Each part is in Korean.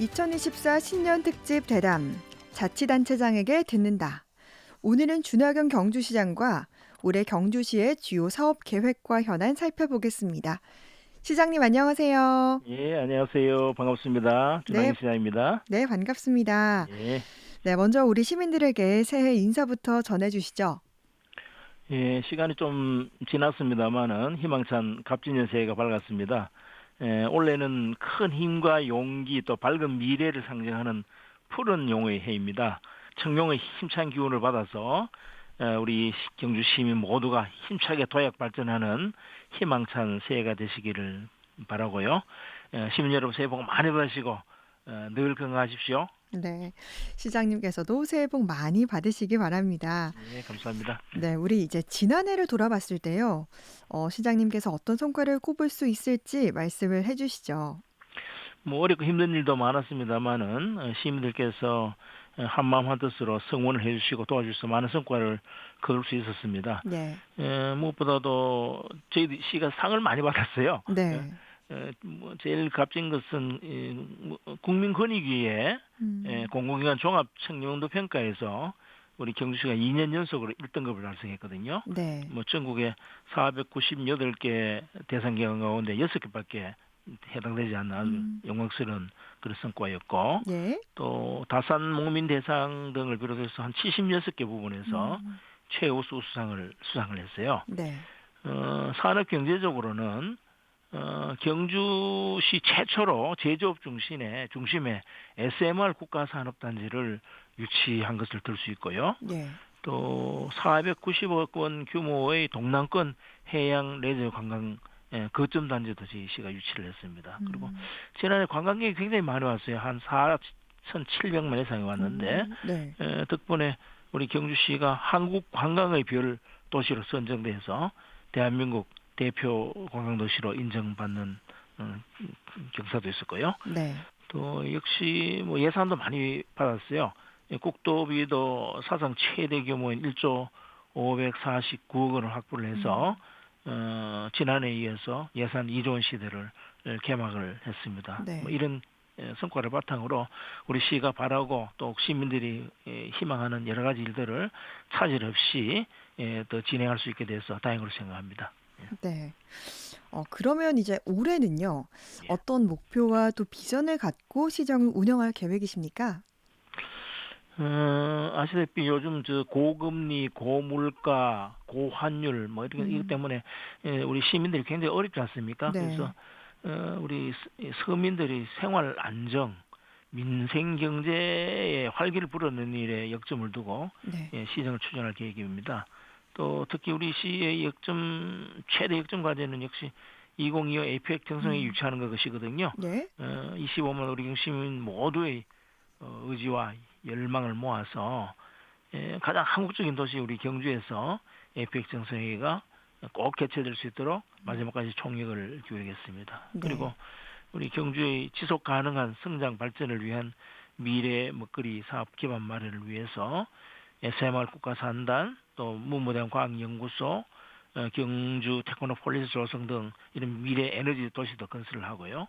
2024 신년 특집 대담 자치단체장에게 듣는다. 오늘은 준하경 경주시장과 올해 경주시의 주요 사업 계획과 현안 살펴보겠습니다. 시장님 안녕하세요. 예, 안녕하세요. 반갑습니다. 네. 주당희 시장입니다. 네, 반갑습니다. 예, 네, 먼저 우리 시민들에게 새해 인사부터 전해 주시죠. 예, 시간이 좀 지났습니다만은 희망찬 갑진년 새해가 밝았습니다. 예, 올해는 큰 힘과 용기 또 밝은 미래를 상징하는 푸른 용의 해입니다. 청룡의 힘찬 기운을 받아서 에, 우리 경주 시민 모두가 힘차게 도약 발전하는 희망찬 새해가 되시기를 바라고요. 에, 시민 여러분 새해 복 많이 받으시고 에, 늘 건강하십시오. 네, 시장님께서도 새해 복 많이 받으시기 바랍니다. 예, 감사합니다. 네, 우리 이제 지난해를 돌아봤을 때요. 어, 시장님께서 어떤 성과를 꼽을 수 있을지 말씀을 해 주시죠. 뭐 어렵고 힘든 일도 많았습니다만은 어, 시민들께서 어, 한마음 한뜻으로 성원을 해주시고 도와주셔서 많은 성과를 거둘 수 있었습니다. 네, 에, 무엇보다도 저희 시가 상을 많이 받았어요. 네, 에, 뭐 제일 값진 것은 이, 뭐, 국민권익위에 음, 에, 공공기관 종합 청년도 평가에서 우리 경주시가 2년 연속으로 1등급을 달성했거든요. 네, 뭐 전국에 498개 대상 기관 가운데 6개밖에 해당되지 않는 아주 음. 영광스러운 그런 성과였고 네, 또 다산 농민 대상 등을 비롯해서 한 76개 부분에서 음, 최우수 수상을 수상을 했어요. 네, 어, 산업 경제적으로는 어, 경주시 최초로 제조업 중심에 중심에 SMR 국가 산업 단지를 유치한 것을 들 수 있고요. 네, 또 490억 원 규모의 동남권 해양 레저 관광 예, 거점 단지도 저희 시가 유치를 했습니다. 그리고 음, 지난해 관광객이 굉장히 많이 왔어요. 한 4,700만 이상이 왔는데 음, 네, 에, 덕분에 우리 경주시가 한국 관광의 별 도시로 선정돼서 대한민국 대표 관광 도시로 인정받는 어, 경사도 있었고요. 네, 또 역시 뭐 예산도 많이 받았어요. 예, 국도비도 사상 최대 규모인 1조 549억 원을 확보를 해서 어, 지난해에 이어서 예산 2조 원 시대를 개막을 했습니다. 네. 뭐 이런 예, 성과를 바탕으로 우리 시가 바라고 또 시민들이 예, 희망하는 여러 가지 일들을 차질 없이 예, 더 진행할 수 있게 돼서 다행으로 생각합니다. 네. 어, 그러면 이제 올해는요, 예. 어떤 목표와 또 비전을 갖고 시장을 운영할 계획이십니까? 어, 아시다시피 요즘 저 고금리, 고물가, 고환율 뭐 이런 음. 이것 때문에 예, 우리 시민들이 굉장히 어렵지 않습니까? 네. 그래서 어, 우리 스- 서민들이 생활 안정, 민생 경제에 활기를 불어넣는 일에 역점을 두고 네, 예, 시정을 추진할 계획입니다. 또 특히 우리 시의 역점 최대 역점 과제는 역시 2025 APEC 정상에 음. 유치하는 것이거든요. 네, 어, 25만 우리 시민 모두의 어, 의지와 열망을 모아서 예, 가장 한국적인 도시 우리 경주에서 에펙 정상회의가 꼭 개최될 수 있도록 마지막까지 총력을 기울이겠습니다. 네. 그리고 우리 경주의 지속 가능한 성장 발전을 위한 미래 먹거리 사업 기반 마련을 위해서 SMR 국가산단 또 문무대한 과학연구소 어, 경주 테크노폴리스 조성 등 이런 미래 에너지 도시도 건설을 하고요.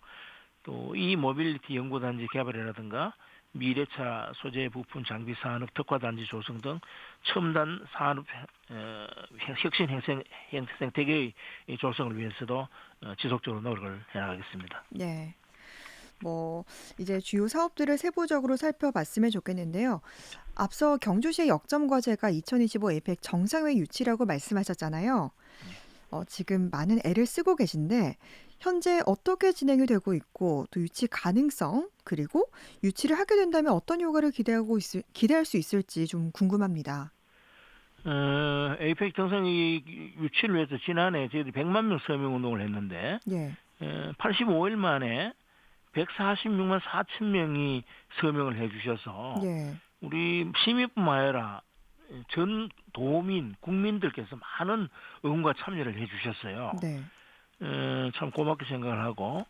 또 이 모빌리티 연구단지 개발이라든가 미래차 소재 부품 장비 산업 특화 단지 조성 등 첨단 산업 어, 혁신 행생 생태계의 이 조성을 위해서도 어, 지속적으로 노력을 해나가겠습니다. 네. 뭐 이제 주요 사업들을 세부적으로 살펴봤으면 좋겠는데요. 앞서 경주시의 역점 과제가 2025 에이펙 정상회 유치라고 말씀하셨잖아요. 어, 지금 많은 애를 쓰고 계신데 현재 어떻게 진행이 되고 있고 또 유치 가능성 그리고 유치를 하게 된다면 어떤 효과를 기대하고 있을, 기대할 수 있을지 좀 궁금합니다. 어, 에이펙 정상이 유치를 위해서 지난해 저희들이 100만 명 서명 운동을 했는데 예. 에, 85일 만에 146만 4천 명이 서명을 해주셔서 예. 우리 시민뿐만 아니라 전 도민 국민들께서 많은 응원과 참여를 해주셨어요. 네. 에, 참 고맙게 생각을 하고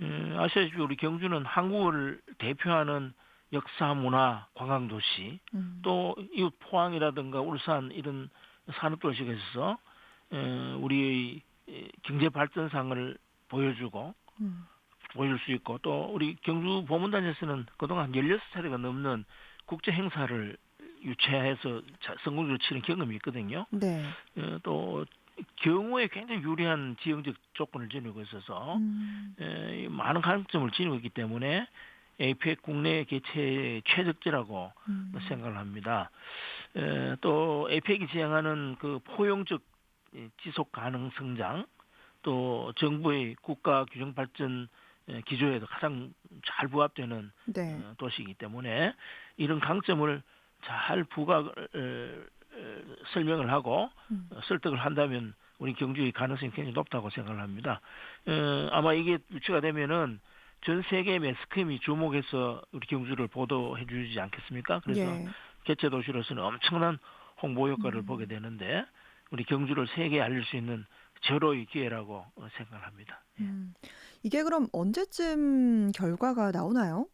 에, 아시다시피 우리 경주는 한국을 대표하는 역사 문화 관광 도시 음. 또 이웃 포항이라든가 울산 이런 산업 도시가 있어서 에, 우리의 에, 경제 발전상을 보여주고 음. 보여줄 수 있고 또 우리 경주 보문단에서는 그동안 16차례가 넘는 국제 행사를 유치해서 자- 성공적으로 치른 경험이 있거든요. 네. 어, 또 경우에 굉장히 유리한 지형적 조건을 지니고 있어서 음. 에, 이 많은 가능점을 지니고 있기 때문에 APEC 국내 개최의 최적지라고 음. 생각을 합니다. 에, 또 APEC이 지향하는 그 포용적 이 지속 가능 성장 또 정부의 국가 균형 발전 에, 기조에도 가장 잘 부합되는 네. 어, 도시이기 때문에 이런 강점을 잘 부각을 에, 에, 설명을 하고 음. 어, 설득을 한다면 우리 경주의 가능성이 굉장히 높다고 생각을 합니다. 어, 아마 이게 유치가 되면은 전 세계 매스컴이 주목해서 우리 경주를 보도해 주지 않겠습니까? 그래서 예. 개최 도시로서는 엄청난 홍보 효과를 음. 보게 되는데 우리 경주를 세계에 알릴 수 있는 절호의 기회라고 어, 생각을 합니다. 음. 이게 그럼 언제쯤 결과가 나오나요?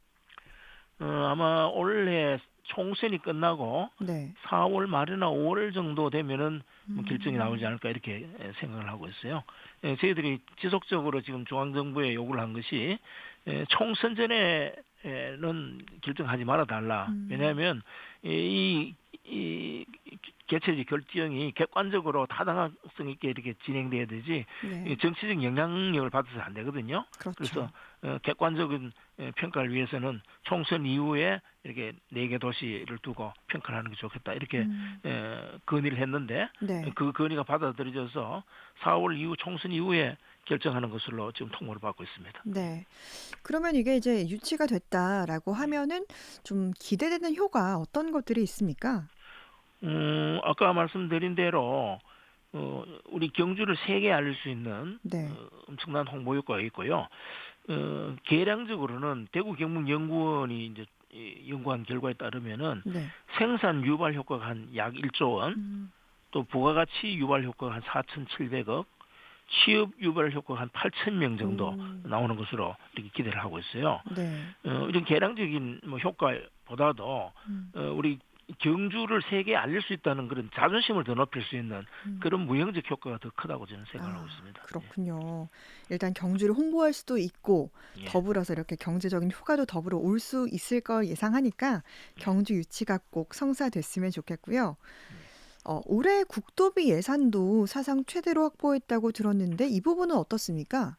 어, 아마 올해 총선이 끝나고 네. 4월 말이나 5월 정도 되면은 뭐 음. 결정이 나오지 않을까 이렇게 에, 생각을 하고 있어요. 에, 저희들이 지속적으로 지금 중앙정부에 요구를 한 것이 에, 총선 전에는 결정하지 말아 달라. 음. 왜냐하면 이, 이 개최지 결정이 객관적으로 타당성 있게 이렇게 진행돼야 되지 네. 이 정치적 영향력을 받아서 안 되거든요. 그렇죠. 그래서 어, 객관적인 에, 평가를 위해서는 총선 이후에 이렇게 네 개 도시를 두고 평가를 하는 게 좋겠다 이렇게 음. 에, 건의를 했는데 네. 그 건의가 받아들여져서 4월 이후 총선 이후에 결정하는 것으로 지금 통보를 받고 있습니다. 네. 그러면 이게 이제 유치가 됐다라고 하면은 좀 기대되는 효과 어떤 것들이 있습니까? 음, 아까 말씀드린 대로 어, 우리 경주를 세계에 알릴 수 있는 네. 어, 엄청난 홍보 효과가 있고요. 어, 계량적으로는 대구 경북 연구원이 이제 이 연구한 결과에 따르면은 네. 생산 유발 효과가 한 약 1조 원, 음. 또 부가가치 유발 효과가 한 4,700억, 취업 유발 효과가 한 8,000명 정도 음. 나오는 것으로 이렇게 기대를 하고 있어요. 네. 어, 이런 계량적인 뭐 효과보다도 음. 어, 우리 경주를 세계에 알릴 수 있다는 그런 자존심을 더 높일 수 있는 음. 그런 무형적 효과가 더 크다고 저는 생각을 아, 하고 있습니다. 그렇군요. 일단 경주를 홍보할 수도 있고 예. 더불어서 이렇게 경제적인 효과도 더불어 올 수 있을 걸 예상하니까 경주 유치가 꼭 성사됐으면 좋겠고요. 어, 올해 국도비 예산도 사상 최대로 확보했다고 들었는데 이 부분은 어떻습니까?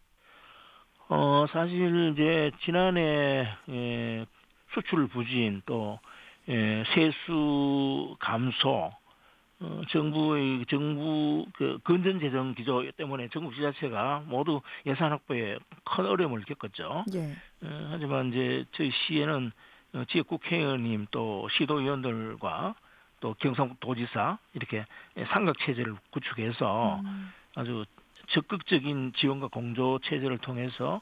어, 사실 이제 지난해 에, 수출 부진 또 에, 세수 감소 어, 정부의 정부 그 건전 재정 기조 때문에 전국 지자체가 모두 예산 확보에 큰 어려움을 겪었죠. 예. 어, 하지만 이제 저희 시에는 어, 지역 국회의원님 또 시도의원들과 또 경상도지사 이렇게 삼각 체제를 구축해서 음, 아주 적극적인 지원과 공조 체제를 통해서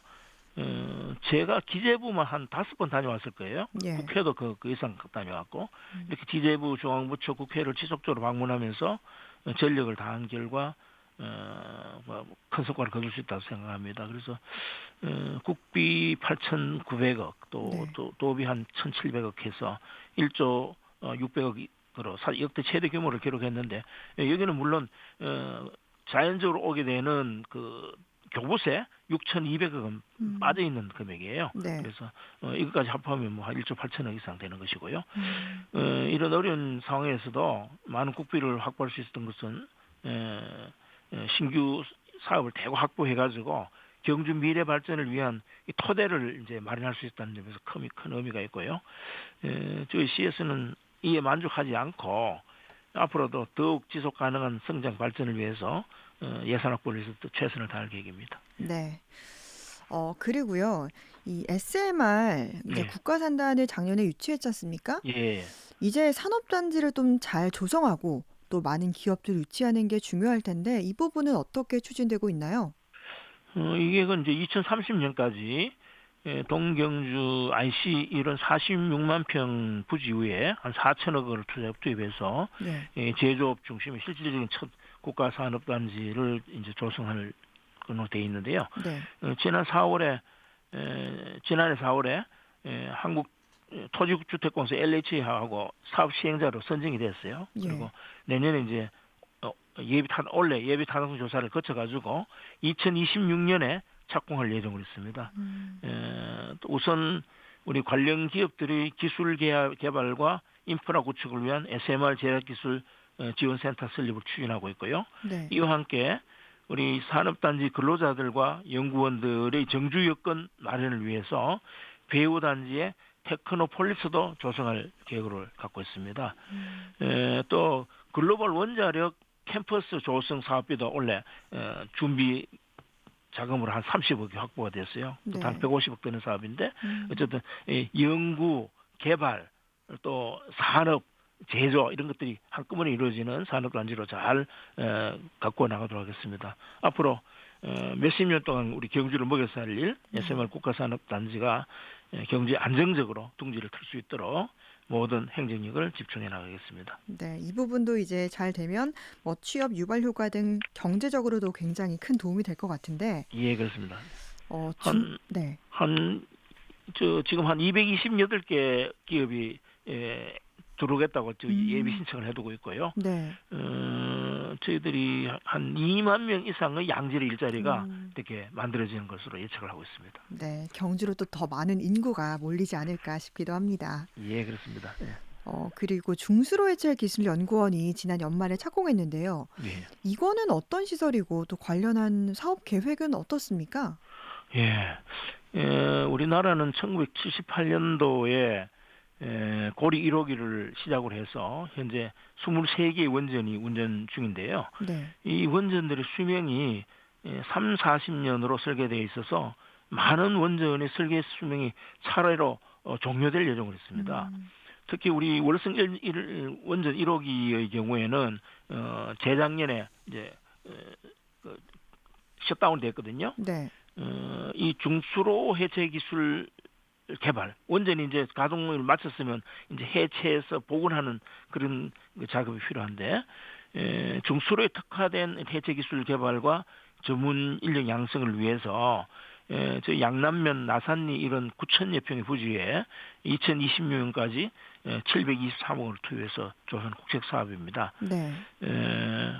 어, 제가 기재부만 한 다섯 번 다녀왔을 거예요. 예. 국회도 그, 그 이상 다녀왔고 음. 이렇게 기재부 중앙부처 국회를 지속적으로 방문하면서 어, 전력을 다한 결과 어, 뭐큰 성과를 거둘 수 있다고 생각합니다. 그래서 어, 국비 8,900억 또, 네. 또 도비 한 1,700억 해서 1조 어, 600억으로 역대 최대 규모를 기록했는데 예, 여기는 물론 어, 자연적으로 오게 되는 그 교부세 6,200억은 음. 빠져 있는 금액이에요. 네. 그래서 어, 이것까지 합하면 뭐 한 1조 8천억 이상 되는 것이고요. 음, 어, 이런 어려운 상황에서도 많은 국비를 확보할 수 있었던 것은 에, 에, 신규 사업을 대거 확보해가지고 경주 미래 발전을 위한 이 토대를 이제 마련할 수 있다는 점에서 큰, 큰 의미가 있고요. 에, 저희 CS는 이에 만족하지 않고 앞으로도 더욱 지속 가능한 성장 발전을 위해서 어, 예산 확보를 위해서 또 최선을 다할 계획입니다. 네. 어, 그리고요. 이 SMR 이제 네. 국가산단을 작년에 유치했지 않습니까? 예. 이제 산업단지를 좀 잘 조성하고 또 많은 기업들 유치하는 게 중요할 텐데 이 부분은 어떻게 추진되고 있나요? 어, 이게 그 이제 2030년까지 예, 동경주 IC 이런 46만 평 부지 위에 한 4천억을 투자 투입해서 네. 예, 제조업 중심의 실질적인 첫 국가 산업 단지를 이제 조성할 걸로 돼 있는데요. 네. 어, 지난 4월에 에, 지난해 4월에 에, 한국 토지주택공사 LH하고 사업 시행자로 선정이 됐어요. 예. 그리고 내년에 이제 어, 예비 탄 원래 예비 타당성 조사를 거쳐 가지고 2026년에 착공할 예정으로 있습니다. 음. 에, 또 우선 우리 관련 기업들의 기술 개- 개발과 인프라 구축을 위한 SMR 제약 기술 어, 지원센터 설립을 추진하고 있고요. 네. 이와 함께 우리 산업단지 근로자들과 연구원들의 정주 여건 마련을 위해서 배우단지의 테크노폴리스도 조성할 계획을 갖고 있습니다. 음. 에, 또 글로벌 원자력 캠퍼스 조성 사업비도 원래 어, 준비 자금으로 한 30억이 확보가 됐어요. 네. 단 150억 드는 사업인데 음. 어쨌든 이 연구, 개발, 또 산업, 제조 이런 것들이 한꺼번에 이루어지는 산업 단지로 잘 에, 갖고 나가도록 하겠습니다. 앞으로 어, 몇십 년 동안 우리 경주를 먹여 살 일, 네. SMR 국가산업단지가 에, 경주에 안정적으로 둥지를 틀 수 있도록 모든 행정력을 집중해 나가겠습니다. 네, 이 부분도 이제 잘 되면 뭐 취업 유발 효과 등 경제적으로도 굉장히 큰 도움이 될 것 같은데 예, 그렇습니다. 어, 중, 한- 네. 한, 저, 지금 한 228개 기업이, 에, 들어오겠다고 저 음. 예비 신청을 해두고 있고요. 네. 어, 저희들이 한 2만 명 이상의 양질의 일자리가 음. 이렇게 만들어지는 것으로 예측을 하고 있습니다. 네, 경주로 또 더 많은 인구가 몰리지 않을까 싶기도 합니다. 예, 그렇습니다. 예. 어, 그리고 중수로해철기술 연구원이 지난 연말에 착공했는데요. 예. 이거는 어떤 시설이고 또 관련한 사업 계획은 어떻습니까? 예. 에, 우리나라는 1978년도에 에, 고리 1호기를 시작으로 해서 현재 23개의 원전이 운전 중인데요. 네. 이 원전들의 수명이 예, 3, 40년으로 설계되어 있어서 많은 원전의 설계 수명이 차례로 어, 종료될 예정으로 있습니다. 음, 특히 우리 월성 1, 1 원전 1호기의 경우에는 어, 재작년에 이제 어, 그, 셧다운 됐거든요. 네. 어, 이 중수로 해체 기술 개발 원전이 이제 가동을 마쳤으면 이제 해체해서 복원하는 그런 그 작업이 필요한데 에, 중수로에 특화된 해체 기술 개발과 전문 인력 양성을 위해서 에, 저 양남면 나산리 이런 9천여 평의 부지에 2020년까지 723억을 투여해서 조선 국책 사업입니다. 네. 에,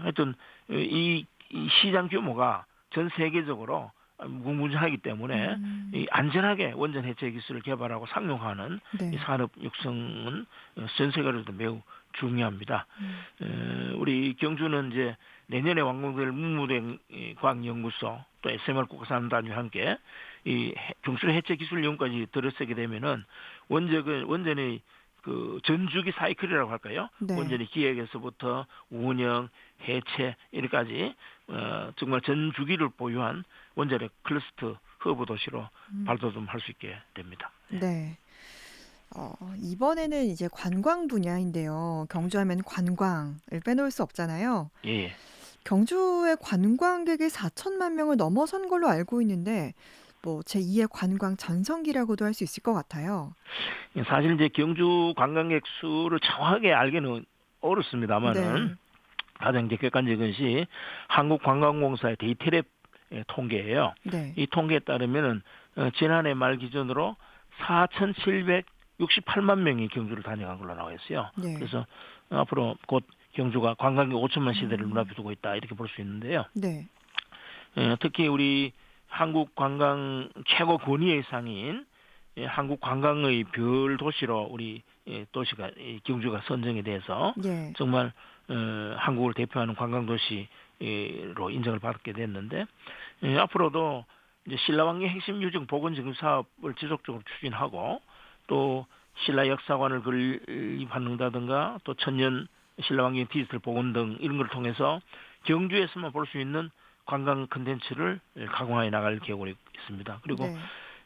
하여튼 이, 이 시장 규모가 전 세계적으로 무궁무진하기 때문에 음, 이 안전하게 원전 해체 기술을 개발하고 상용하는 네. 이 산업 육성은 어, 전 세계로도 매우 중요합니다. 음, 에, 우리 경주는 이제 내년에 완공될 문무대 이 과학연구소 또 SMR 국가산단위와 함께 이 해- 중수로 해체 기술 연구까지 들어서게 되면은 원전은 원전의 그 전주기 사이클이라고 할까요? 네. 원전의 기획에서부터 운영, 해체 이렇게까지 어, 정말 전 주기를 보유한 원전의 클러스터 허브 도시로 음. 발돋움할 수 있게 됩니다. 네. 어, 이번에는 이제 관광 분야인데요. 경주하면 관광을 빼놓을 수 없잖아요. 예, 예. 경주의 관광객이 4천만 명을 넘어선 걸로 알고 있는데 뭐 제2의 관광 전성기라고도 할 수 있을 것 같아요. 사실 이제 경주 관광객 수를 정확하게 알기는 어렵습니다만은 네. 가장 이제 객관적인 것이 한국관광공사의 데이터랩 의 통계예요. 네. 이 통계에 따르면은 어, 지난해 말 기준으로 4,768만 명이 경주를 다녀간 걸로 나와 있어요. 네. 그래서 앞으로 곧 경주가 관광객 5천만 시대를 음. 눈앞에 두고 있다 이렇게 볼 수 있는데요. 네. 예, 특히 우리 한국 관광 최고 권위의 상인 예, 한국 관광의 별 도시로 우리 예, 도시가 이 경주가 선정이 돼서 예. 정말 어, 한국을 대표하는 관광 도시로 인정을 받게 됐는데 예, 앞으로도 이제 신라왕의 핵심 유증 보건 증금 사업을 지속적으로 추진하고 또 신라 역사관을 건립한다든가 또 천년 신라왕의 디지털 보건 등 이런 걸 통해서 경주에서만 볼 수 있는 관광 컨텐츠를 가공해 나갈 계획으로 있습니다. 그리고 네.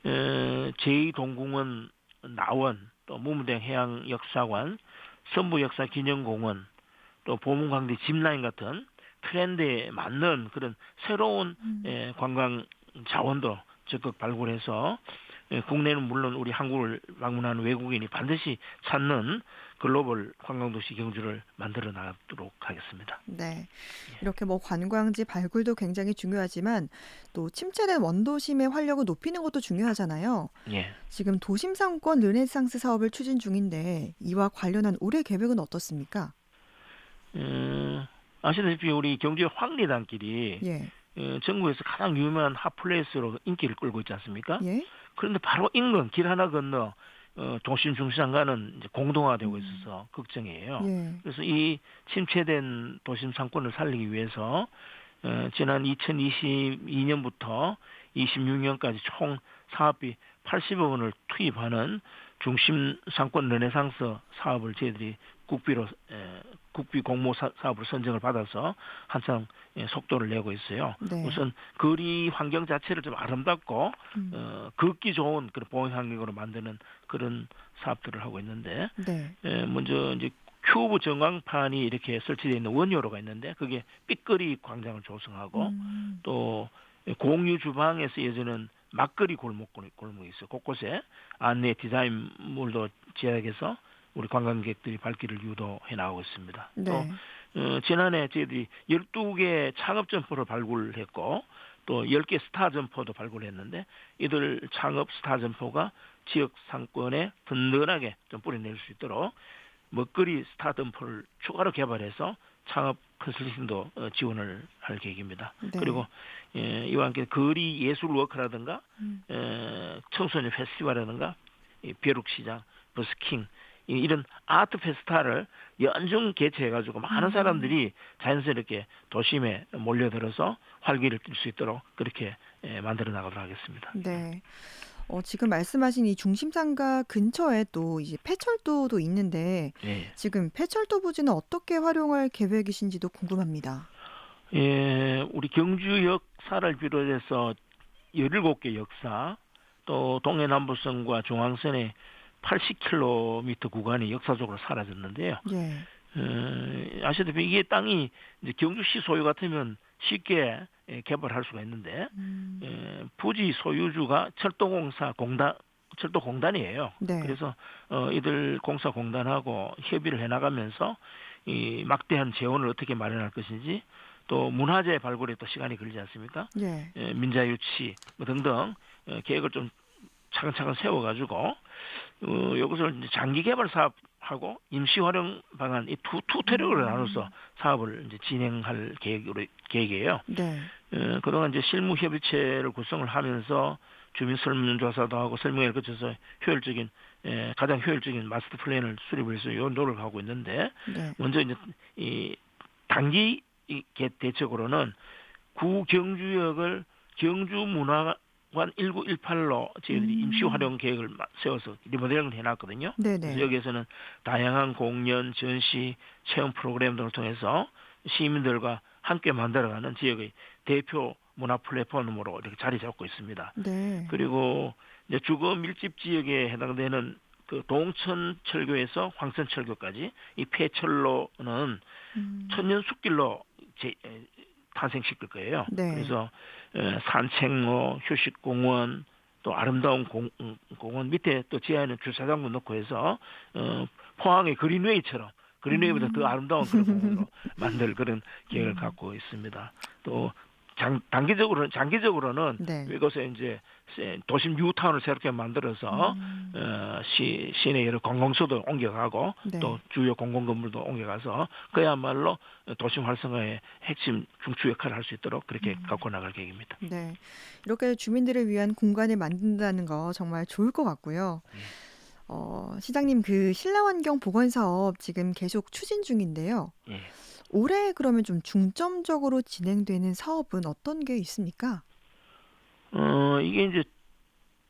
에, 제2동궁원 나원 또 무무대 해양 역사관 선부 역사 기념공원 또 보문광대 짚라인 같은 트렌드에 맞는 그런 새로운 음. 에, 관광 자원도 적극 발굴해서 에, 국내는 물론 우리 한국을 방문하는 외국인이 반드시 찾는 글로벌 관광도시 경주를 만들어 나가도록 하겠습니다. 네. 이렇게 뭐 관광지 발굴도 굉장히 중요하지만 또 침체된 원도심의 활력을 높이는 것도 중요하잖아요. 예. 지금 도심 상권 르네상스 사업을 추진 중인데 이와 관련한 올해 계획은 어떻습니까? 음, 아시다시피 우리 경주의 황리단길이 예. 어, 전국에서 가장 유명한 핫플레이스로 인기를 끌고 있지 않습니까? 예. 그런데 바로 인근 길 하나 건너 어, 도심 중시장과는 이제 공동화되고 있어서 걱정이에요. 예. 그래서 이 침체된 도심 상권을 살리기 위해서 어, 지난 2022년부터 26년까지 총 사업비 80억 원을 투입하는 중심 상권 르네상스 사업을 저희들이 국비로 에, 국비 공모 사, 사업으로 선정을 받아서 한창 예, 속도를 내고 있어요. 네. 우선 거리 환경 자체를 좀 아름답고 음. 어, 걷기 좋은 그런 보행 환경으로 만드는 그런 사업들을 하고 있는데 네. 에, 먼저 이제 큐브 전광판이 이렇게 설치되어 있는 원효로가 있는데 그게 삐거리 광장을 조성하고 음. 또 공유 주방에서 예전은 막거리 골목 골목이 있어요. 곳곳에 안내 디자인물도 제작해서 우리 관광객들이 발길을 유도해 나가고 있습니다. 네. 또 어, 지난해 저희들이 12개 창업 점포를 발굴했고 또 10개 스타 점포도 발굴했는데 이들 창업 스타 점포가 지역 상권에 든든하게 좀 뿌리낼 수 있도록 먹거리 스타 점포를 추가로 개발해서 창업 컨설팅도 어, 지원을 할 계획입니다. 네. 그리고 예, 이와 함께 거리 예술 워크라든가 음. 에, 청소년 페스티벌이라든가 이 벼룩시장, 버스킹 이- 이런 아트 페스타를 연중 개최해가지고 많은 음. 사람들이 자연스럽게 도심에 몰려들어서 활기를 띨 수 있도록 그렇게 에, 만들어 나가도록 하겠습니다. 네. 어, 지금 말씀하신 이 중심상가 근처에 또 이제 폐철도도 있는데 예. 지금 폐철도 부지는 어떻게 활용할 계획이신지도 궁금합니다. 예, 우리 경주 역사를 비롯해서 17개 역사, 또 동해남부선과 중앙선의 80km 구간이 역사적으로 사라졌는데요. 예. 어, 아시다시피 이게 땅이 이제 경주시 소유 같으면 쉽게 예, 개발할 수가 있는데 음. 예, 부지 소유주가 철도공사 공단 철도공단이에요. 네. 그래서 어, 이들 공사공단하고 협의를 해나가면서 이 막대한 재원을 어떻게 마련할 것인지 또 문화재 발굴에 또 시간이 걸리지 않습니까? 예. 예, 민자 유치 뭐 등등 어, 계획을 좀 차근차근 세워가지고 어, 여기서 이제 장기 개발 사업하고 임시 활용 방안 이두투 트랙으로 음. 나눠서 사업을 이제 진행할 계획으로 계획이에요. 네. 어, 그동안 이제 실무 협의체를 구성을 하면서 주민 설문조사도 하고 설명회를 거쳐서 효율적인 에, 가장 효율적인 마스터 플랜을 수립을 해서 요 노력을 하고 있는데 네. 먼저 이제 이 단기 대책으로는 구 경주역을 경주 문화 관 1918로 저희들이 음. 임시 활용 계획을 마- 세워서 리모델링을 해놨거든요. 네네. 여기에서는 다양한 공연, 전시, 체험 프로그램 등을 통해서 시민들과 함께 만들어가는 지역의 대표 문화 플랫폼으로 이렇게 자리 잡고 있습니다. 네. 그리고 이제 주거 밀집 지역에 해당되는 그 동천 철교에서 황천 철교까지 이 폐철로는 음. 천년 숲길로 제, 에, 탄생시킬 거예요. 네. 그래서 에, 산책로, 휴식공원, 또 아름다운 공, 음, 공원 밑에 또 지하에는 주차장도 넣고 해서 어, 포항의 그린웨이처럼 그린웨이보다 음. 더 아름다운 그런 공원으로 만들 그런 계획을 음. 갖고 있습니다. 또 장, 단기적으로는 장기적으로는 네. 이곳에 이제 세- 도심 뉴타운을 새롭게 만들어서 음. 어, 시, 시내 여러 관공서도 옮겨가고 네. 또 주요 공공건물도 옮겨가서 그야말로 도심 활성화의 핵심 중추 역할을 할 수 있도록 그렇게 음. 갖고 나갈 계획입니다. 네. 이렇게 주민들을 위한 공간을 만든다는 거 정말 좋을 것 같고요. 예. 어, 시장님 그 신라환경 복원 사업 지금 계속 추진 중인데요. 예. 올해 그러면 좀 중점적으로 진행되는 사업은 어떤 게 있습니까? 어, 이게 이제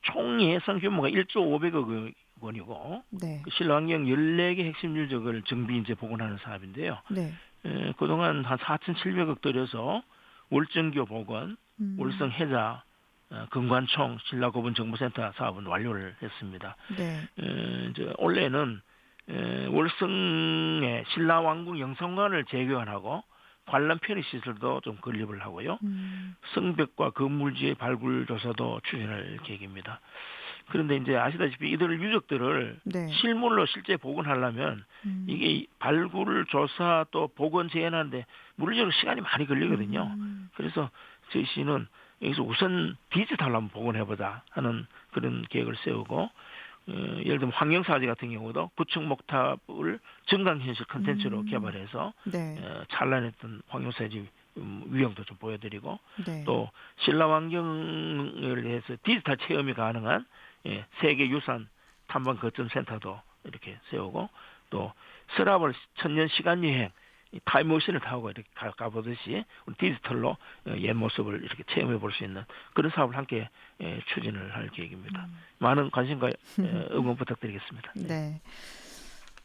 총 예산 규모가 1조 500억 원이고 네. 그 신라환경 14개 핵심 유적을 정비 이제 복원하는 사업인데요. 네. 에, 그동안 한 4,700억 들여서 월정교 복원, 음. 월성 해자, 어, 금관총 신라고분 정보센터 사업은 완료를 했습니다. 네. 에, 이제 올해는 에, 월성의 신라왕궁 영성관을 재교환하고 관람 편의 시설도 좀 건립을 하고요. 음. 성벽과 건물지의 발굴 조사도 추진할 계획입니다. 그런데 이제 아시다시피 이들 유적들을 네. 실물로 실제 복원하려면 음. 이게 발굴 조사 또 복원 재현하는데 물리적으로 시간이 많이 걸리거든요. 음. 그래서 저희 씨는 여기서 우선 디지털로 한번 복원해보자 하는 그런 계획을 세우고 어, 예를 들면 환경사지 같은 경우도 구층 목탑을 증강현실 컨텐츠로 음. 개발해서 네. 어, 찬란했던 환경사지 음, 위형도 좀 보여드리고 네. 또 신라 환경을 해서 디지털 체험이 가능한 예, 세계 유산 탐방 거점 센터도 이렇게 세우고 또 서랍을 천년 시간 여행 이 타임머신을 타고 이렇게 가, 가보듯이 디지털로 어, 옛 모습을 이렇게 체험해 볼 수 있는 그런 사업을 함께 예, 추진을 할 계획입니다. 많은 관심과 예, 응원 부탁드리겠습니다. 네.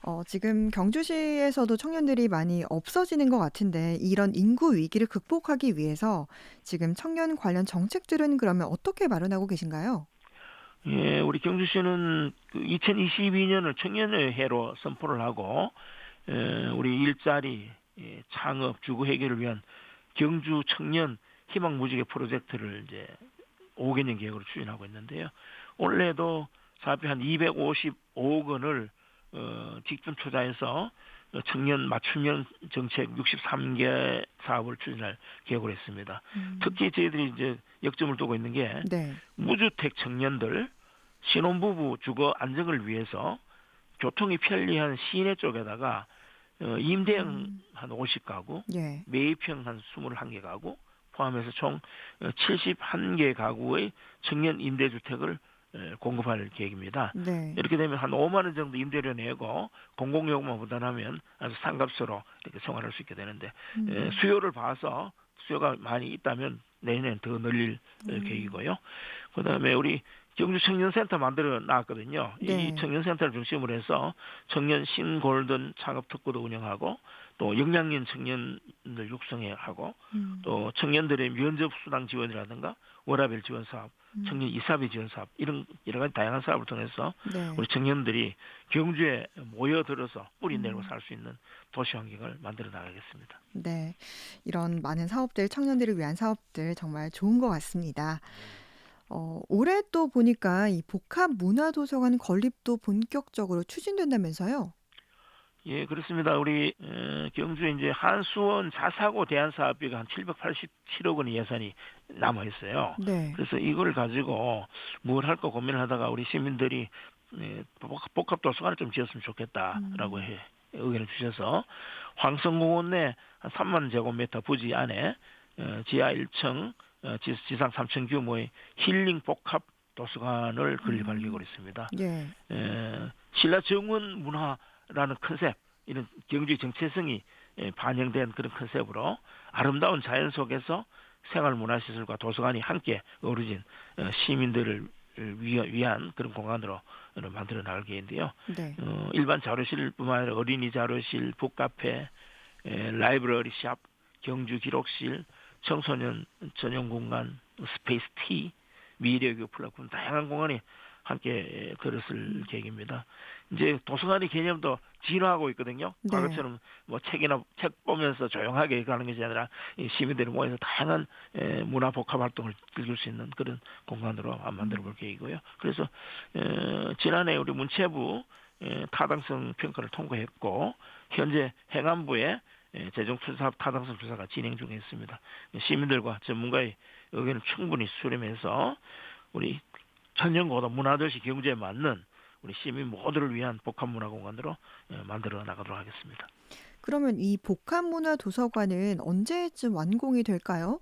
어, 지금 경주시에서도 청년들이 많이 없어지는 것 같은데 이런 인구 위기를 극복하기 위해서 지금 청년 관련 정책들은 그러면 어떻게 마련하고 계신가요? 예, 우리 경주시는 그 2022년을 청년의 해로 선포를 하고 에, 우리 일자리, 예, 창업, 주거 해결을 위한 경주 청년 희망 무지개 프로젝트를 이제 5개년 계획으로 추진하고 있는데요. 올해도 사업비 한 255억 원을 어, 직접 투자해서 어, 청년 맞춤형 정책 63개 사업을 추진할 계획을 했습니다. 음, 특히 저희들이 이제 역점을 두고 있는 게 네. 무주택 청년들 신혼부부 주거 안정을 위해서 교통이 편리한 시내 쪽에다가 어, 임대형 음. 한 50가구, 예. 매입형 한 21개 가구 포함해서 총 71개 가구의 청년 임대주택을 에, 공급할 계획입니다. 네. 이렇게 되면 한 5만 원 정도 임대료 내고 공공요금만 부담하면 아주 상값으로 이렇게 생활할 수 있게 되는데 음, 에, 수요를 봐서 수요가 많이 있다면 내년엔 더 늘릴 음. 계획이고요. 그다음에 우리 경주 청년센터 만들어 놨거든요. 네. 이 청년센터를 중심으로 해서 청년 신골든 창업 특구도 운영하고 또 역량인 청년들 육성해 하고 음, 또 청년들의 면접 수당 지원이라든가 워라벨 지원 사업, 음. 청년 이사비 지원 사업 이런 여러 가지 다양한 사업을 통해서 네. 우리 청년들이 경주에 모여들어서 뿌리 내리고 음. 살수 있는 도시 환경을 만들어 나가겠습니다. 네. 이런 많은 사업들, 청년들을 위한 사업들 정말 좋은 것 같습니다. 어, 올해 또 보니까 이 복합 문화 도서관 건립도 본격적으로 추진된다면서요? 예, 그렇습니다. 우리 에, 경주에 이제 한수원 자사고 대안 사업비가 한 787억 원의 예산이 남아 있어요. 네. 그래서 이걸 가지고 뭘 할까 고민을 하다가 우리 시민들이 예, 복합- 도서관을 좀 지었으면 좋겠다라고 음. 해 의견을 주셔서 황성공원 내 한 3만 제곱미터 부지 안에 어, 지하 1층, 어, 지- 지상 3층 규모의 힐링 복합 도서관을 건립할 음. 계획으로 있습니다. 예. 에, 신라 정원 문화라는 컨셉 이런 경주의 정체성이 에, 반영된 그런 컨셉으로 아름다운 자연 속에서 생활 문화시설과 도서관이 함께 어우러진 어, 시민들을 위- 위한 그런 공간으로 만들어 나갈 계획인데요. 네. 어, 일반 자료실뿐만 아니라 어린이 자료실, 북카페, 에, 라이브러리 샵, 경주 기록실, 청소년 전용 공간, 스페이스 티, 미래교육 플랫폼 다양한 공간이 함께 걸었을 계획입니다. 이제 도서관의 개념도 진화하고 있거든요. 네. 과거처럼 뭐 책이나 책 보면서 조용하게 가는 것이 아니라 이 시민들이 모여서 다양한 에, 문화 복합 활동을 즐길 수 있는 그런 공간으로 만들어 볼 계획이고요. 그래서 에, 지난해 우리 문체부 에, 타당성 평가를 통과했고 현재 행안부에 에, 재정 투자 타당성 조사가 진행 중에 있습니다. 시민들과 전문가의 의견을 충분히 수렴해서 우리 천연고도 문화도시 경제에 맞는 우리 시민 모두를 위한 복합문화공간으로 에, 만들어 나가도록 하겠습니다. 그러면 이 복합문화도서관은 언제쯤 완공이 될까요?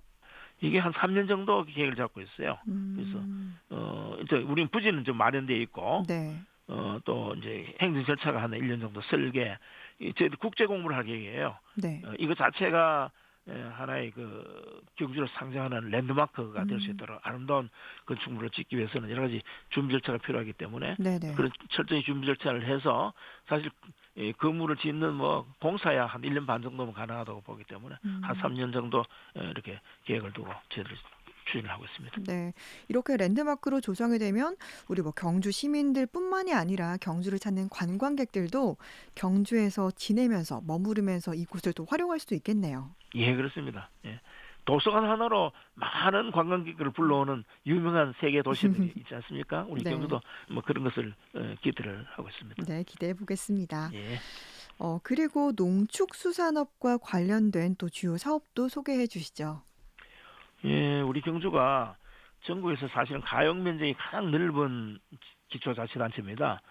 이게 한 3년 정도 계획을 잡고 있어요. 음, 어, 이제 우리는 부지는 좀 마련돼 있고 네. 어, 또 이제 행정 절차가 한 1년 정도 설계. 이 저희들 국제 공부를 할 계획이에요. 네. 어, 이거 자체가 에, 하나의 그 경주를 상징하는 랜드마크가 될수 음. 있도록 아름다운 건축물을 짓기 위해서는 여러 가지 준비 절차가 필요하기 때문에 네네. 그런 철저히 준비 절차를 해서 사실 이 건물을 짓는 뭐 공사야 한 1년 반 정도면 가능하다고 보기 때문에 음. 한 3년 정도 에, 이렇게 계획을 두고 저희들이 추진을 하고 있습니다. 네. 이렇게 랜드마크로 조성이 되면 우리 뭐 경주 시민들뿐만이 아니라 경주를 찾는 관광객들도 경주에서 지내면서 머무르면서 이곳을 또 활용할 수도 있겠네요. 예, 그렇습니다. 예. 도서관 하나로 많은 관광객을 불러오는 유명한 세계 도시들이 있지 않습니까? 우리 네. 경주도 뭐 그런 것을 어, 기대를 하고 있습니다. 네, 기대해 보겠습니다. 예. 어, 그리고 농축수산업과 관련된 또 주요 사업도 소개해 주시죠. 예, 우리 경주가 전국에서 사실은 가용 면적이 가장 넓은 기초자치단체입니다.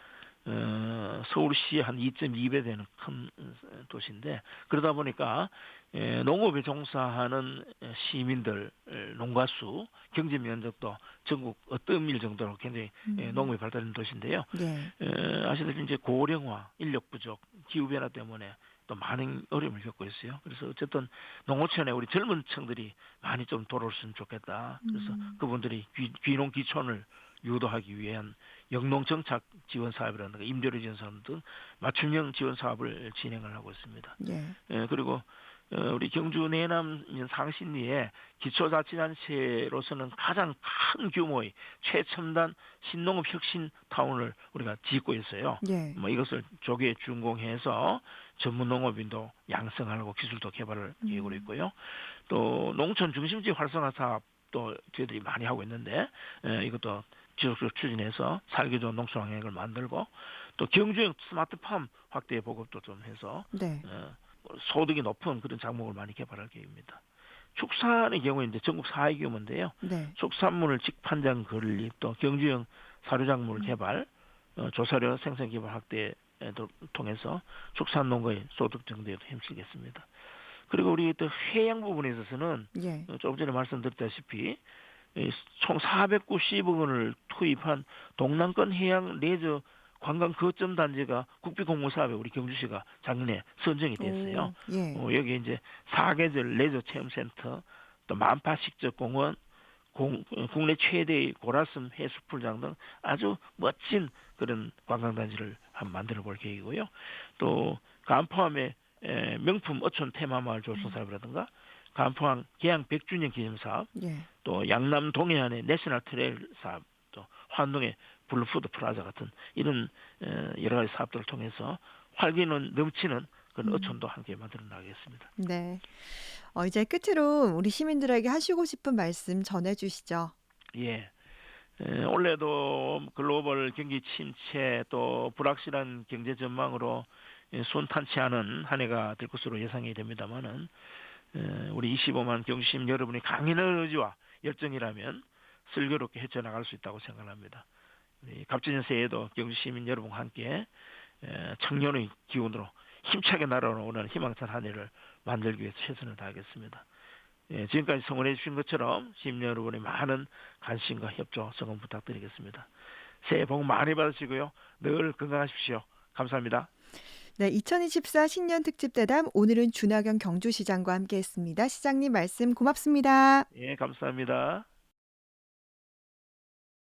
어, 서울시 한 2.2배 되는 큰 어, 도시인데 그러다 보니까 에, 농업에 종사하는 시민들 어, 농가 수 경제 면적도 전국 어떤 밀 정도로 굉장히 에, 음. 농업이 발달된 도시인데요. 예. 에, 아시다시피 이제 고령화, 인력 부족, 기후 변화 때문에 또 많은 어려움을 겪고 있어요. 그래서 어쨌든 농어촌에 우리 젊은 층들이 많이 좀 돌아왔으면 좋겠다. 그래서 음. 그분들이 귀, 귀농 귀촌을 유도하기 위한 영농 정착 지원 사업이라든가 임대료 지원 사업 등 맞춤형 지원 사업을 진행을 하고 있습니다. 예. 예, 그리고 어, 우리 경주 내남 상신리에 기초자치단체로서는 가장 큰 규모의 최첨단 신농업 혁신 타운을 우리가 짓고 있어요. 예. 뭐 이것을 조기에 준공해서 전문 농업인도 양성하고 기술도 개발을 음. 계획으로 있고요. 또 농촌 중심지 활성화 사업도 저희들이 많이 하고 있는데 에, 이것도 지속적으로 추진해서 살기 좋은 농촌 환경을 만들고 또 경주형 스마트팜 확대 보급도 좀 해서 네. 어, 소득이 높은 그런 작목을 많이 개발할 계획입니다. 축산의 경우에 이제 전국 4위 규모인데요. 네. 축산물을 직판장 건립 또 경주형 사료작물 음. 개발, 어, 조사료 생산 기반 확대를 통해서 축산 농가의 소득 증대에도 힘쓰겠습니다. 그리고 우리 또 해양 부분에 있어서는 예. 어, 조금 전에 말씀드렸다시피 이총 490억 원을 투입한 동남권 해양 레저 관광 거점 단지가 국비공모 사업에 우리 경주시가 작년에 선정이 됐어요. 오, 예. 어, 여기 이제 사계절 레저 체험센터, 또 만파 식적 공원, 공- 어, 국내 최대의 고라슴 해수풀장 등 아주 멋진 그런 관광단지를 한번 만들어 볼 계획이고요. 또 간포함의 에, 명품 어촌 테마마을 조성 사업이라든가 간포항 개항 100주년 기념 사업, 예. 또 양남 동해안의 내셔널 트레일 사업, 또 환동의 블루푸드 프라자 같은 이런 에, 여러 가지 사업들을 통해서 활기는 넘치는 그런 음. 어촌도 함께 만들어 나가겠습니다. 네. 어, 이제 끝으로 우리 시민들에게 하시고 싶은 말씀 전해 주시죠. 예. 에, 올해도 글로벌 경기 침체 또 불확실한 경제 전망으로 예, 순탄치 않은 한 해가 될 것으로 예상이 됩니다만은 에, 우리 25만 경주시민 여러분이 강인한 의지와 열정이라면 슬기롭게 헤쳐나갈 수 있다고 생각합니다. 새해에도 경주시민 여러분과 함께 에, 청년의 기운으로 힘차게 날아오는 희망찬 한 해를 만들기 위해서 최선을 다하겠습니다. 예, 지금까지 성원해 주신 것처럼 시민 여러분의 많은 관심과 협조 성원 부탁드리겠습니다. 새해 복 많이 받으시고요. 늘 건강하십시오. 감사합니다. 네, 2024 신년 특집 대담 오늘은 준하경 경주시장과 함께했습니다. 시장님 말씀 고맙습니다. 예, 감사합니다.